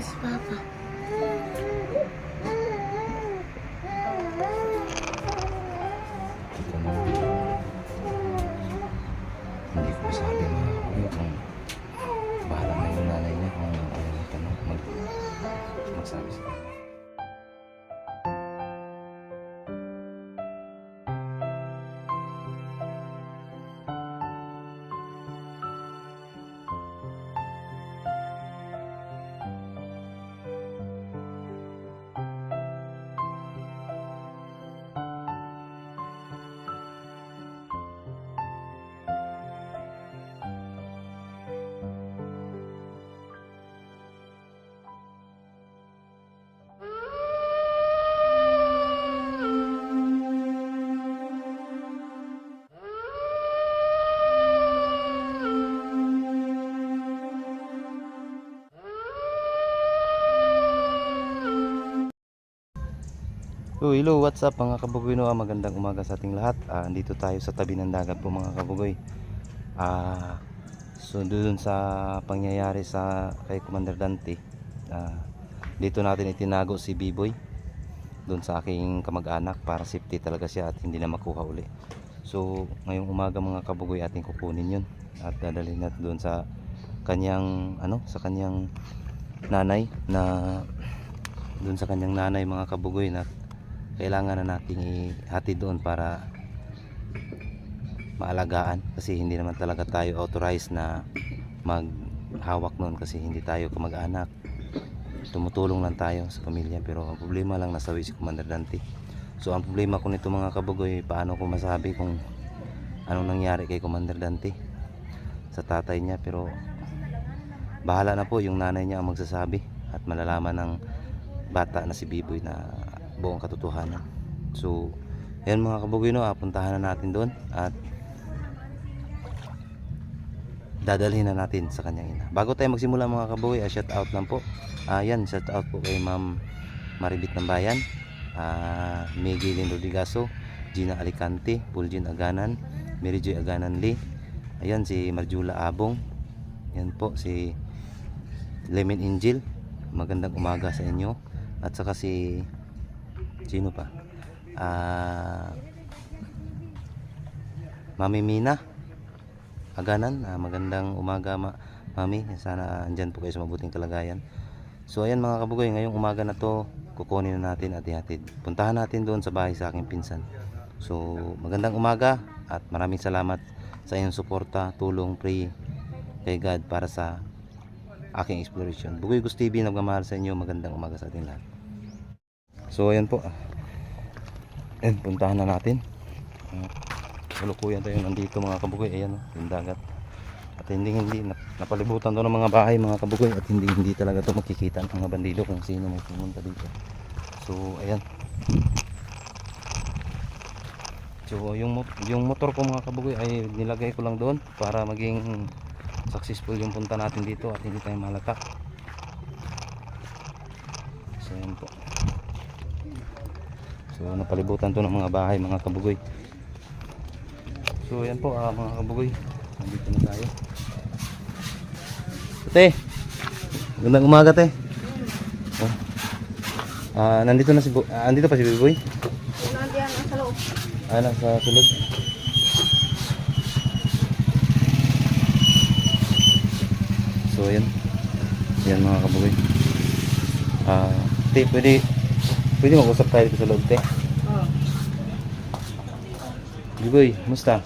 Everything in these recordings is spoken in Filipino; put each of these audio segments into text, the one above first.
Si Papa. Oh, hello, what's up mga kabugoy no? Ah, Magandang umaga sa ating lahat. Ah, andito tayo sa tabi ng dagat po mga kabugoy. Ah, so doon sa pangyayari sa kay Commander Dante. Ah, dito natin itinago si B-Boy doon sa aking kamag-anak para safety talaga siya at hindi na makuha uli. So, ngayong umaga mga kabugoy ating kukunin 'yun at dadalhin natin doon sa kanyang ano, sa kanyang nanay na doon sa kanyang nanay mga kabugoy na kailangan na nating ihatid doon para maalagaan kasi hindi naman talaga tayo authorized na maghawak noon kasi hindi tayo kamag-anak. Tumutulong lang tayo sa pamilya pero ang problema lang nasawi si Commander Dante. So ang problema ko nito mga kabugoy paano ko masabi kung anong nangyari kay Commander Dante sa tatay niya? Pero bahala na po yung nanay niya ang magsasabi at malalaman ng bata na si Biboy na buong katotohanan. So, ayan mga kabugoy no, ah, puntahan na natin doon at dadalhin na natin sa kanyang ina. Bago tayo magsimula mga kabugoy, ah, shout out lang po. Ayan, shout out po kay Ma'am Maribit ng Bayan, ah, Miguel Rodrigaso, Gina Alicante, Puljin Aganan, Mary Joy Aganan Lee. Ayan si Marjula Abong. Yan po si Lemon Angel. Magandang umaga sa inyo. At saka si Sino pa? Ah Mami Mina. Aganan, ah, magandang umaga ma Mami. Sana andyan po kayo sa mabuting kalagayan. So ayan mga kabugoy, ngayong umaga na to, kukunin na natin at ihatid. Puntahan natin doon sa bahay sa aking pinsan. So magandang umaga at maraming salamat sa inyong suporta, tulong, pray kay God para sa aking exploration. Bugoy Gus TV nagmamahal sa inyo. Magandang umaga sa ating lahat. So ayan po. Ayan, puntahan na natin. Uh, Kalukuyan tayo nandito mga kabugoy. Ayan o, yung dagat. At hindi hindi nap- napalibutan to ng mga bahay mga kabugoy at hindi hindi talaga to makikita ng mga bandido kung sino may pumunta dito. So ayan. So yung yung motor ko mga kabugoy ay nilagay ko lang doon para maging successful yung punta natin dito at hindi tayo malata. So ayan po. So napalibutan to ng mga bahay mga kabugoy. So ayan po ah, mga kabugoy. Nandito na tayo. Te. Gandang umaga te. Oh. Ah, nandito na si Bu- ah, andito pa si Biboy. Nandiyan sa loob. Ah, nasa sulod. So ayan. Yan mga kabugoy. Ah, te, pwede pwede mag-usap tayo dito sa loob, te. Oo. Biboy, musta?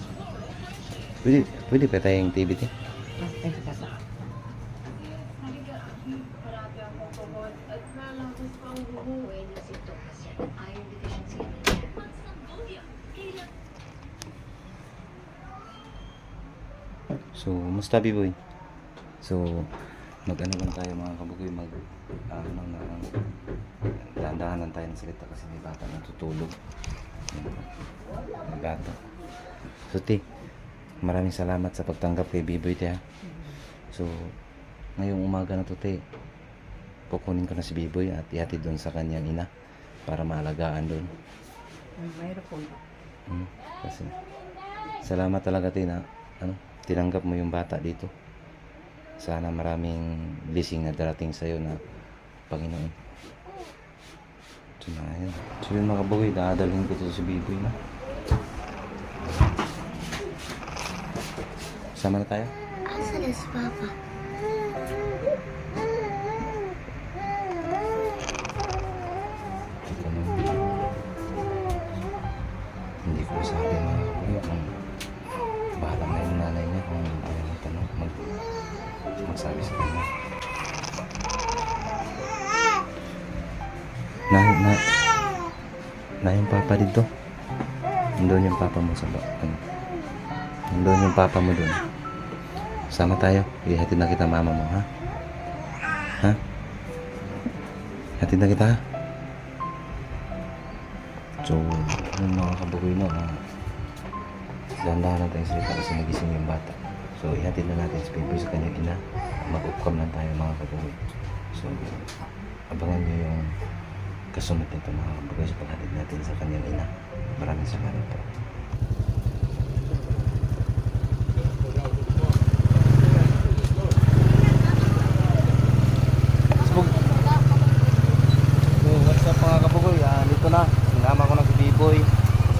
Pwede, pwede pa tayong TV, te. So, musta Biboy? So, mag-ano lang tayo mga kabugoy, mag ano lang na dahan-dahan lang tayo ng salita kasi may bata na tutulog. May bata. So, te, maraming salamat sa pagtanggap kay Biboy, te. ha. So, ngayong umaga na to, te, kukunin ko na si Biboy at ihatid doon sa kanyang ina para maalagaan doon. Mayroon po. Hmm, kasi salamat talaga tin na ano, tinanggap mo yung bata dito. Sana maraming blessing na darating sa iyo na Panginoon. So na yun. So mga kabugoy, dadalhin ko to sa Biboy na. Sama na tayo? Asa na si Papa? Papa dito. Nandun yung papa mo sa ba? Ano? Yung papa mo dun. Sama tayo. Ihatid na kita mama mo, ha? Ha? Hatid na kita, ha? So, yung mga kabagoy na, ah, dahan-dahan natin salita kasi nagising yung bata. So, ihatid na natin si Pipoy sa kanyang ina. Mag-upcam lang tayo mga kabagoy. So, abangan nyo yung kasunod nito mga kabagoy sa paghatid natin sa kanyang ina. Maraming salamat po. Ah.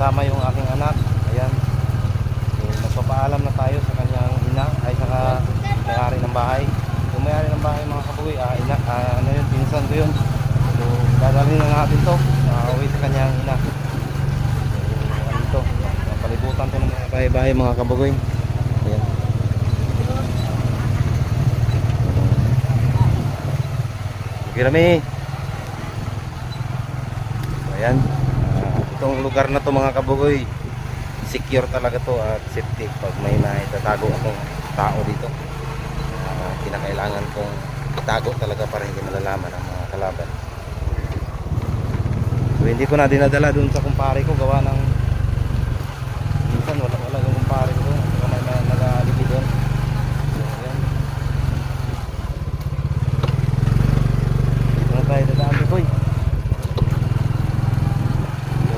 Kasama yung aking anak. Ayan. So, magpapaalam na tayo sa kanyang ina. Ay, saka may-ari ng bahay. Yung may-ari ng bahay mga kabugoy, ah, ina, ah, ano yun, pinsan ko yun. Dadalhin na natin to. Uh, uwi sa kanyang ina. So, ano to? Ng mga bahay-bahay mga kabugoy. Ayan. Sige Rami. So, ayan. Ah, itong lugar na to mga kabugoy, secure talaga to at safety pag may naitatago akong tao dito. Ah, kinakailangan kong itago talaga para hindi malalaman ang mga kalaban. So hindi ko na dinadala dun sa kumpare ko gawa ng minsan wala wala yung kumpare ko doon. Baka may mga nag-alibi doon. So ayan. Dito na tayo dadaan boy. So,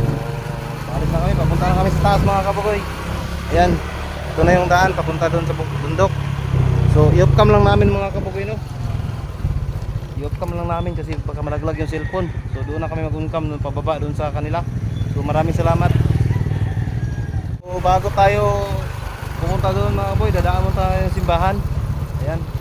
paalis na kami, papunta na kami sa taas mga kabugoy. Ayan, ito na yung daan, papunta doon sa bu- bundok. So, i-upcam lang namin mga kabugoy, no? I-upcam lang namin kasi baka malaglag yung cellphone. So, doon na kami mag-uncam, doon pababa, doon sa kanila. So, maraming salamat. So, bago tayo pumunta doon mga kabugoy, dadaan mo tayo ng simbahan. Ayan.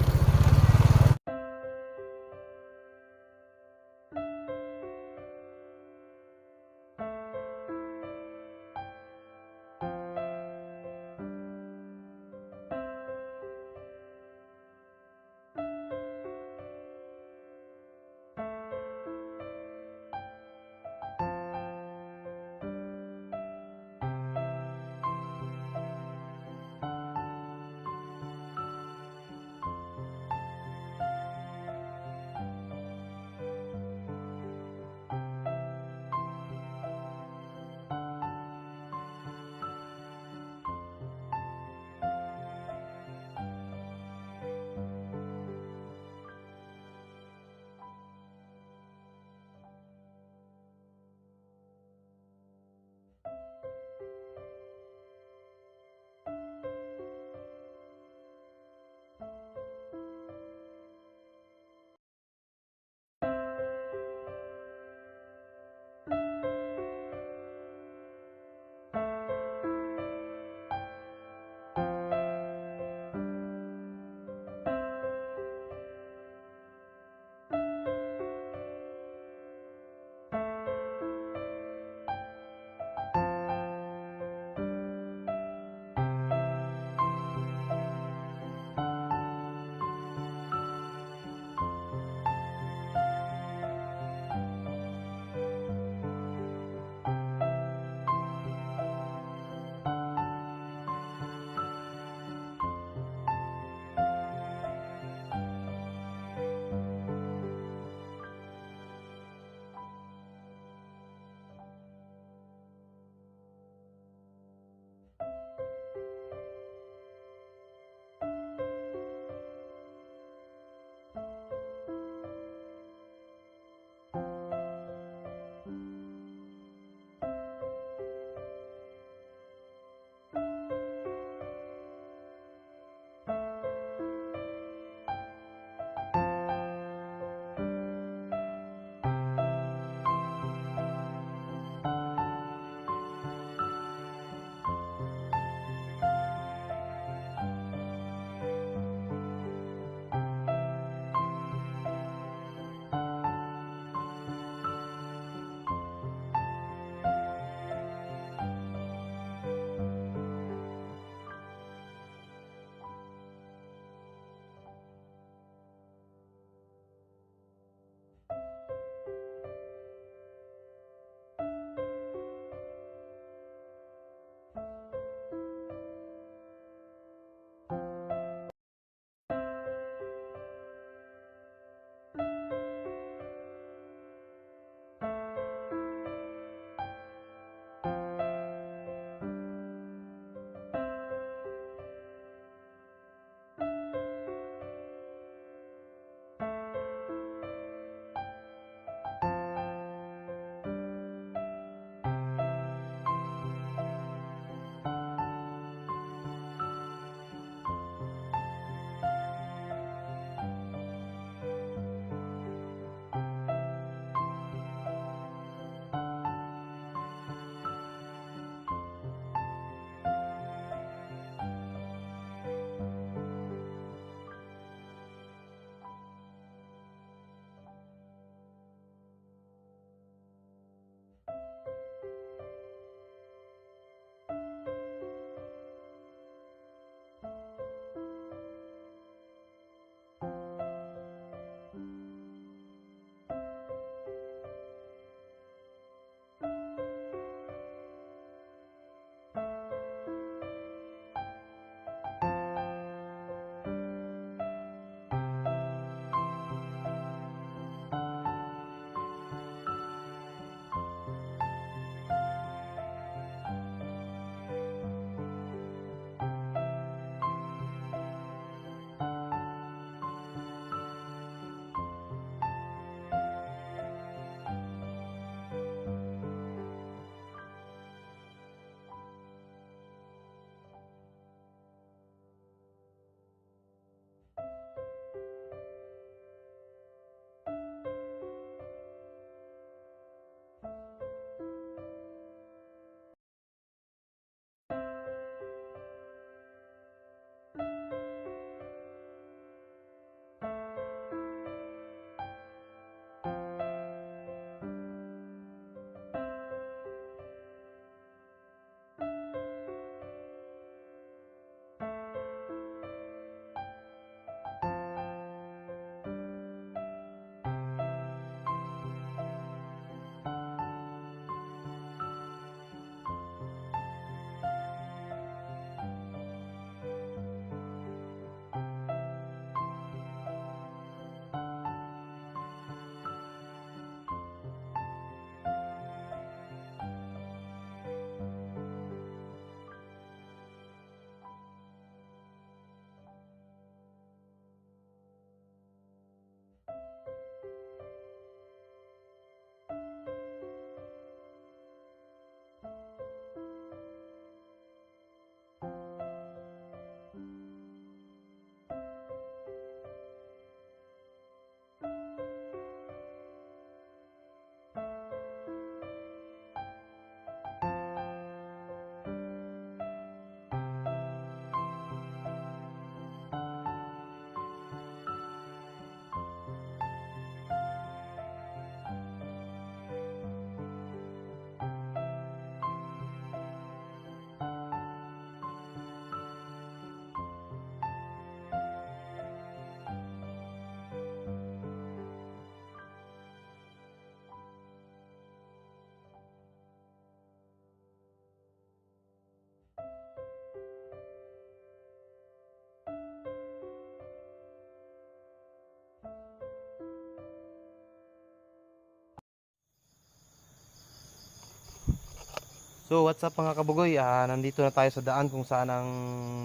So what's up mga kabugoy, Ah, nandito na tayo sa daan kung saan ang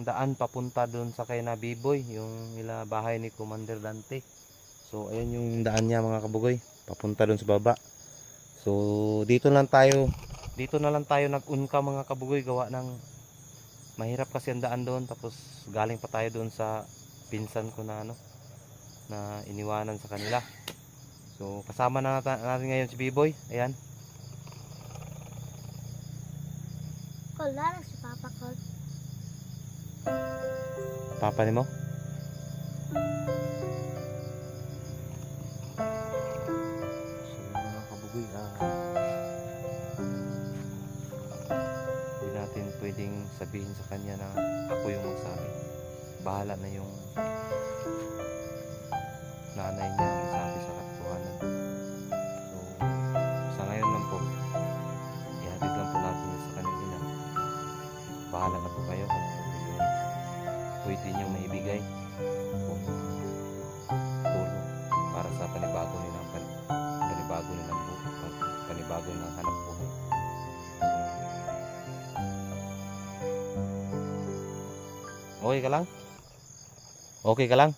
daan papunta doon sa kay na Biboy, yung nila bahay ni Commander Dante. So ayan yung daan niya mga kabugoy, papunta doon sa baba. So dito lang tayo, dito na lang tayo nag-unka mga kabugoy gawa ng mahirap kasi ang daan doon tapos galing pa tayo doon sa pinsan ko na ano na iniwanan sa kanila. So kasama na natin ngayon si Biboy, ayan. Kol, larang si Papa Kol. Papa ni mo? So, mga kabugoy, ah, hindi natin pwedeng sabihin sa kanya na ako yung magsabi. Bahala na yung nanay niya maibigay kung tulong para sa panibago nilang pan, panibago nilang buhay, pan- panibago nilang hanap buhay. Okay ka lang? Okay ka lang?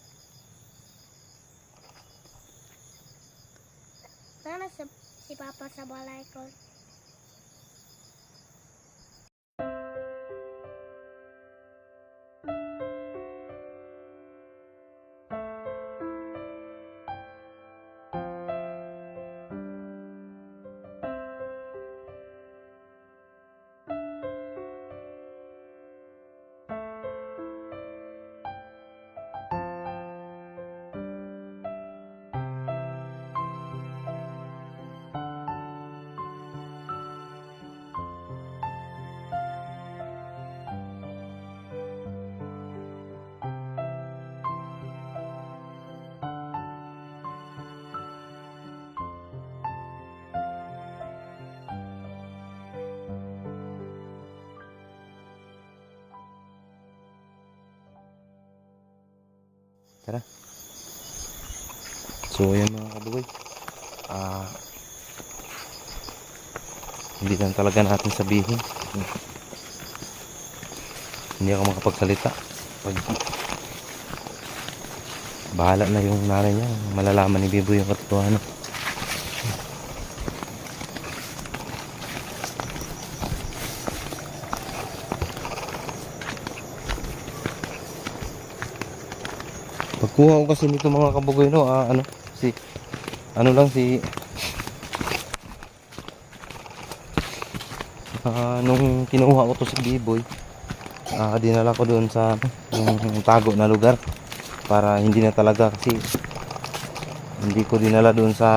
So ayan mga kabugoy. Ah hindi lang talaga natin sabihin. Hindi ako makapagsalita. Pag bahala na yung nanay niya. Malalaman ni Bibo yung katotohanan. Pagkuha ko kasi nito mga kabugoy no, ah, ano, si, ano lang si, ah, nung kinuha ko to si B-boy, ah, dinala ko doon sa, yung tago na lugar, para hindi na talaga kasi, hindi ko dinala doon sa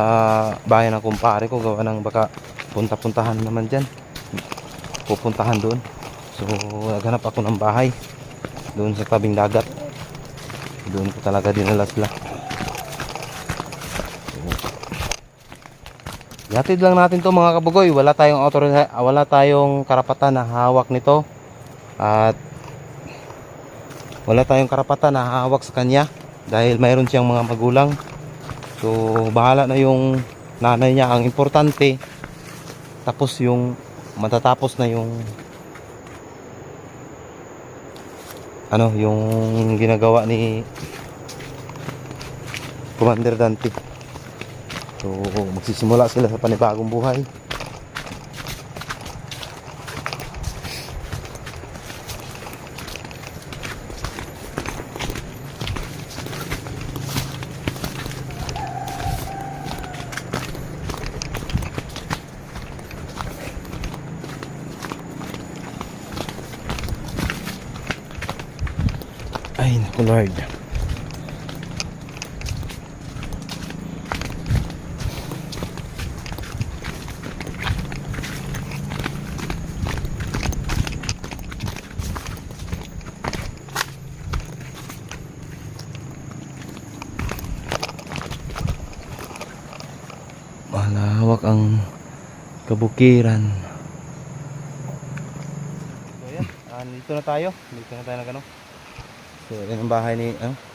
bahay ng kumpare ko, gawa ng baka punta-puntahan naman dyan, pupuntahan doon, so naghanap ako ng bahay, doon sa tabing dagat, doon ko talaga dinala sila. Yatid lang natin to mga kabugoy. Wala tayong author wala tayong karapatan na hawak nito. At wala tayong karapatan na hawak sa kanya dahil mayroon siyang mga magulang. So bahala na yung nanay niya. Ang importante tapos yung matatapos na yung ano yung ginagawa ni Commander Dante. So magsisimula sila sa panibagong buhay ay naku Lord. Malawak ang kabukiran. So yan ah, dito na tayo. Dito na tayo na gano so yan ang bahay ni ano